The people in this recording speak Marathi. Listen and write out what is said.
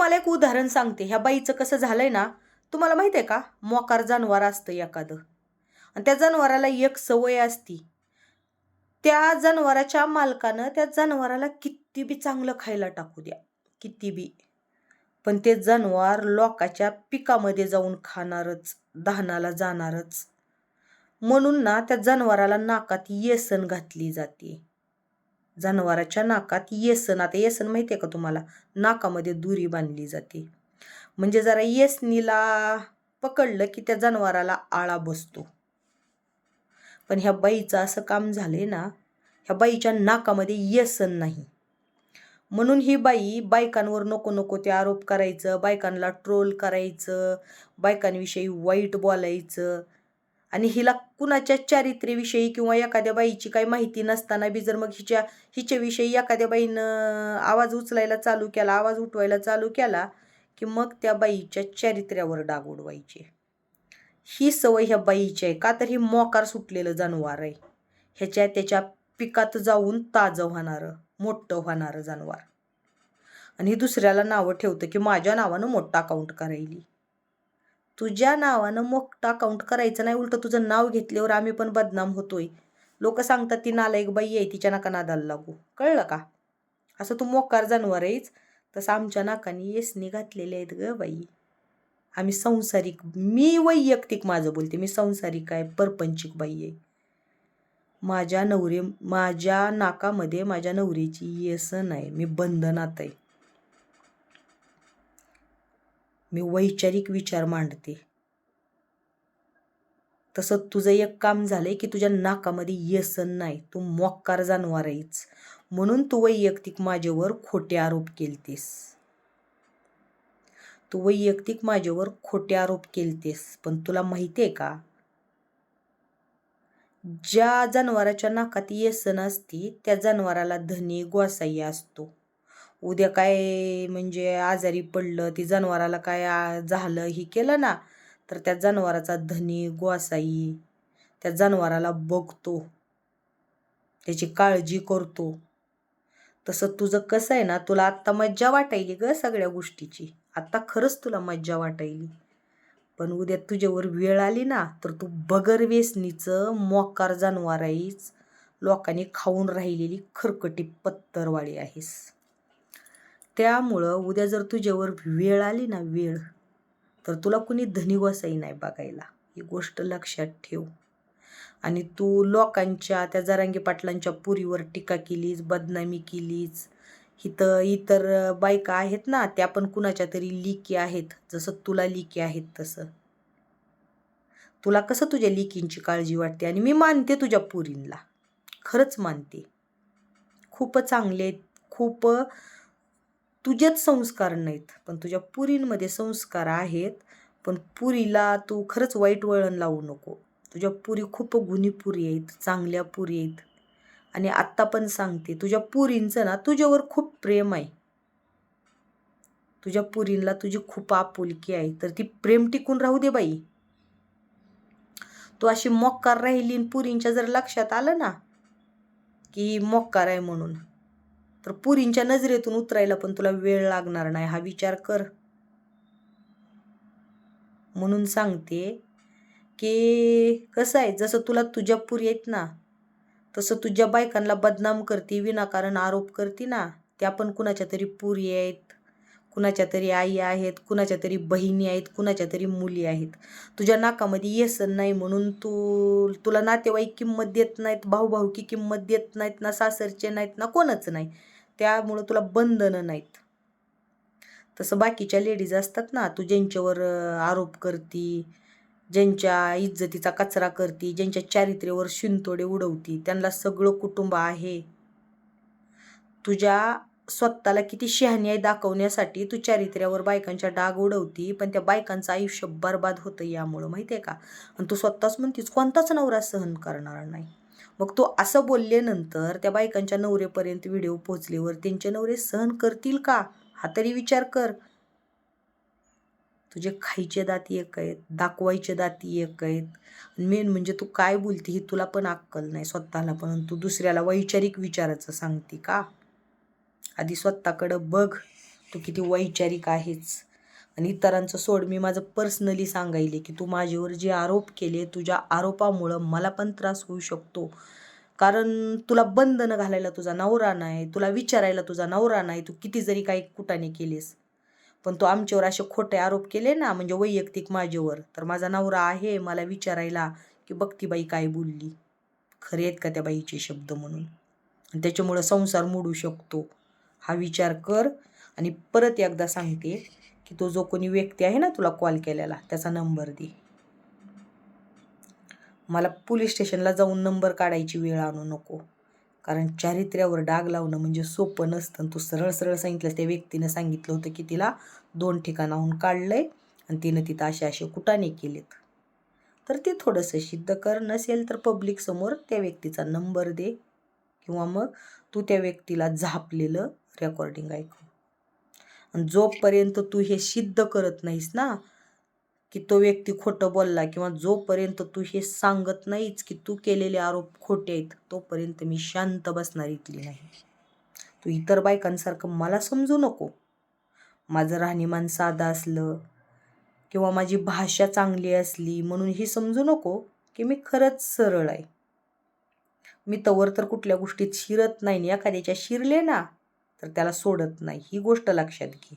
तुम्हाला एक उदाहरण सांगते. ह्या बाईचं कसं झालंय ना तुम्हाला माहिती आहे का? मोकार जनावर असतं एखादं. आणि त्या जनावराला एक सवय असती. त्या जनावराच्या मालकानं त्या जनावराला किती बी चांगलं खायला टाकू द्या. किती बी. पण ते जनावर लोकाच्या पिकामध्ये जाऊन खाणारच धानाला जाणारच. म्हणून ना त्या जनावराला नाकात येसन घातली जाते. जनावराच्या नाकात येसन. आता येसन माहिती आहे का तुम्हाला? नाकामध्ये दुरी बांधली जाते. म्हणजे जरा येसनीला पकडलं की त्या जनावराला आळा बसतो. पण ह्या बाईचं असं काम झालंय ना ह्या बाईच्या नाकामध्ये येसन नाही. म्हणून ही बाई बायकांवर नको नको ते आरोप करायचं बायकांना ट्रोल करायचं बायकांविषयी वाईट बोलायचं. आणि हिला कुणाच्या चारित्र्याविषयी किंवा एखाद्या बाईची काही माहिती नसताना बी जर मग हिच्या हिच्याविषयी एखाद्या बाईनं आवाज उचलायला चालू केला आवाज उठवायला चालू केला की मग त्या बाईच्या चारित्र्यावर डाग उडवायचे. ही सवय ह्या बाईची आहे. का तर ही मोकार सुटलेलं जनावर आहे. ह्याच्या त्याच्या पिकात जाऊन ताजं होणारं मोठं होणारं जनावर. आणि दुसऱ्याला नावं ठेवतं की माझ्या नावानं मोठं अकाउंट करायली. तुझ्या नावानं मोठा अकाउंट करायचं नाही उलटं तुझं नाव घेतल्यावर आम्ही पण बदनाम होतोय. लोक सांगतात ती नालायक बाई आहे तिच्या नाका नादाला लागू. कळलं का? असं तू मोकार जनावर आहेच तसं आमच्या नाकाने येसनी घातलेले आहेत ग बाई. आम्ही संसारिक मी वैयक्तिक माझं बोलते मी संसारिक आहे परपंचिक बाई आहे. माझ्या नवरे माझ्या नाकामध्ये माझ्या नवरीची येसन आहे मी बंधनात आहे. मी वैचारिक विचार मांडते. तसं तुझं एक काम झालंय की तुझ्या नाकामध्ये येसन नाही तू मोक्कार जानवर आहेस म्हणून तू वैयक्तिक माझ्यावर खोटे आरोप केलतेस. तू वैयक्तिक माझ्यावर खोटे आरोप केलतेस पण तुला माहिती आहे का? ज्या जनावराच्या नाकात येसन असते त्या जनावराला धनी गोसाई असतो. उद्या काय म्हणजे आजारी पडलं ती जनावराला काय झालं ही केलं ना तर त्या जनावराचा धनी गोसाई त्या जनावराला बघतो. त्याची काळजी करतो. तसं तुझं कसं आहे ना तुला आत्ता मज्जा वाटायली ग सगळ्या गोष्टीची. आत्ता खरंच तुला मज्जा वाटायली. पण उद्या तुझ्यावर वेळ आली ना तर तू बगर वेसणीचं मोकार जनावर आहेस. लोकांनी खाऊन राहिलेली खरकटी पत्तरवाळी आहेस. त्यामुळं उद्या जर तुझ्यावर वेळ आली ना वेळ तर तुला कुणी धनी वसाई नाही बघायला. ही गोष्ट लक्षात ठेव. आणि तू लोकांच्या त्या जरांगी पाटलांच्या पुरीवर टीका केलीस बदनामी केलीस. इथं इतर बायका आहेत ना त्या पण कुणाच्या तरी लिकी आहेत जसं तुला लिकी आहेत तसं. तुला कसं तुझ्या लिकींची काळजी वाटते? आणि मी मानते तुझ्या पुरींला. खरंच मानते. खूप चांगले आहेत. खूप तुझेच संस्कार नाहीत पण तुझ्या पुरींमध्ये संस्कार आहेत. पण पुरीला तू खरंच वाईट वळण लावू नको. तुझ्या पुरी खूप गुणी पुरी आहेत चांगल्या पुरी आहेत. आणि आत्ता पण सांगते तुझ्या पुरींचं ना तुझ्यावर खूप प्रेम आहे. तुझ्या पुरींला तुझी खूप आपुलकी आहे तर ती प्रेम टिकून राहू दे बाई. तू अशी मोक्कार राहिली आणि पुरींच्या जर लक्षात आलं ना की मोक्कार आहे म्हणून. तर पुरींच्या नजरेतून उतरायला पण तुला वेळ लागणार नाही. हा विचार कर. म्हणून सांगते की कसं आहे जसं तुला तुझ्या पुरी आहेत ना तसं तुझ्या बायकांना बदनाम करते विनाकारण आरोप करते ना त्या पण कुणाच्या तरी पुरी आहेत. कुणाच्या तरी आई आहेत कुणाच्या तरी बहिणी आहेत कुणाच्या तरी मुली आहेत. तुझ्या नाकामध्ये येसन नाही म्हणून तू तुला नातेवाईक किंमत देत नाहीत भाऊभाऊकी किंमत देत नाहीत ना सासरचे नाहीत ना कोणच नाही. त्यामुळं तुला बंधनं नाहीत. तसं बाकीच्या लेडीज असतात ना तू ज्यांच्यावर आरोप करती ज्यांच्या इज्जतीचा कचरा करती ज्यांच्या चारित्र्यावर शिंतोडे उडवती त्यांना सगळं कुटुंब आहे. तुझ्या स्वतःला किती शहाणी आहे दाखवण्यासाठी तू चारित्र्यावर बायकांच्या डाग उडवती पण त्या बायकांचं आयुष्य बरबाद होतं यामुळं माहिती आहे का? आणि तू स्वतःच म्हणतीस कोणताच नवरा सहन करणार नाही. मग तू असं बोलल्यानंतर त्या बायकांच्या नवरेपर्यंत व्हिडिओ पोहोचल्यावर त्यांचे नवरे सहन करतील का? हा तरी विचार कर. तुझे खायचे दाती एक आहेत दाखवायचे दाती एक आहेत. मेन म्हणजे तू काय बोलती ही तुला पण अक्कल नाही स्वतःला पण तू दुसऱ्याला वैचारिक विचाराचं सांगते का? आधी स्वतःकडं बघ तू किती वैचारिक आहेस. आणि इतरांचं सोड मी माझं पर्सनली सांगायले की तू माझ्यावर जे आरोप केले तुझ्या आरोपामुळं मला पण त्रास होऊ शकतो. कारण तुला बंधनं घालायला तुझा नवरा नाही तुला विचारायला तुझा नवरा नाही तू किती जरी काही कुटाने केलीस. पण तू आमच्यावर असे खोटे आरोप केले ना म्हणजे वैयक्तिक माझ्यावर तर माझा नवरा आहे मला विचारायला की बघ ती बाई काय बोलली. खरे आहेत का त्या बाईचे शब्द म्हणून? आणि त्याच्यामुळं संसार मोडू शकतो. हा विचार कर. आणि परत एकदा सांगते की तो जो कोणी व्यक्ती आहे ना तुला कॉल केलेला त्याचा नंबर दे. मला पोलीस स्टेशनला जाऊन नंबर काढायची वेळ आणू नको. कारण चारित्र्यावर डाग लावणं म्हणजे सोपं नसतं. तू सरळ सरळ सांगितलं त्या व्यक्तीनं सांगितलं होतं की तिला दोन ठिकाणाहून काढलं आहे आणि तिनं तिथं असे असे कुटाने केलेत. तर ते थोडंसं सिद्ध कर. नसेल तर पब्लिक समोर त्या व्यक्तीचा नंबर दे. किंवा मग तू त्या व्यक्तीला झापलेलं रेकॉर्डिंग ऐकव आणि जोपर्यंत तू हे सिद्ध करत नाहीस ना की तो व्यक्ती खोटं बोलला किंवा जोपर्यंत तू हे सांगत नाहीच की तू केलेले आरोप खोटे आहेत तोपर्यंत मी शांत बसणार इथली नाही. तू इतर बायकांसारखं मला समजू नको. माझं राहणीमान साधं असलं किंवा माझी भाषा चांगली असली म्हणून हे समजू नको की मी खरंच सरळ आहे. मी तवर तर कुठल्या गोष्टीत शिरत नाही एखाद्याच्या शिरले ना तर त्याला सोडत नाही. ही गोष्ट लक्षात घे.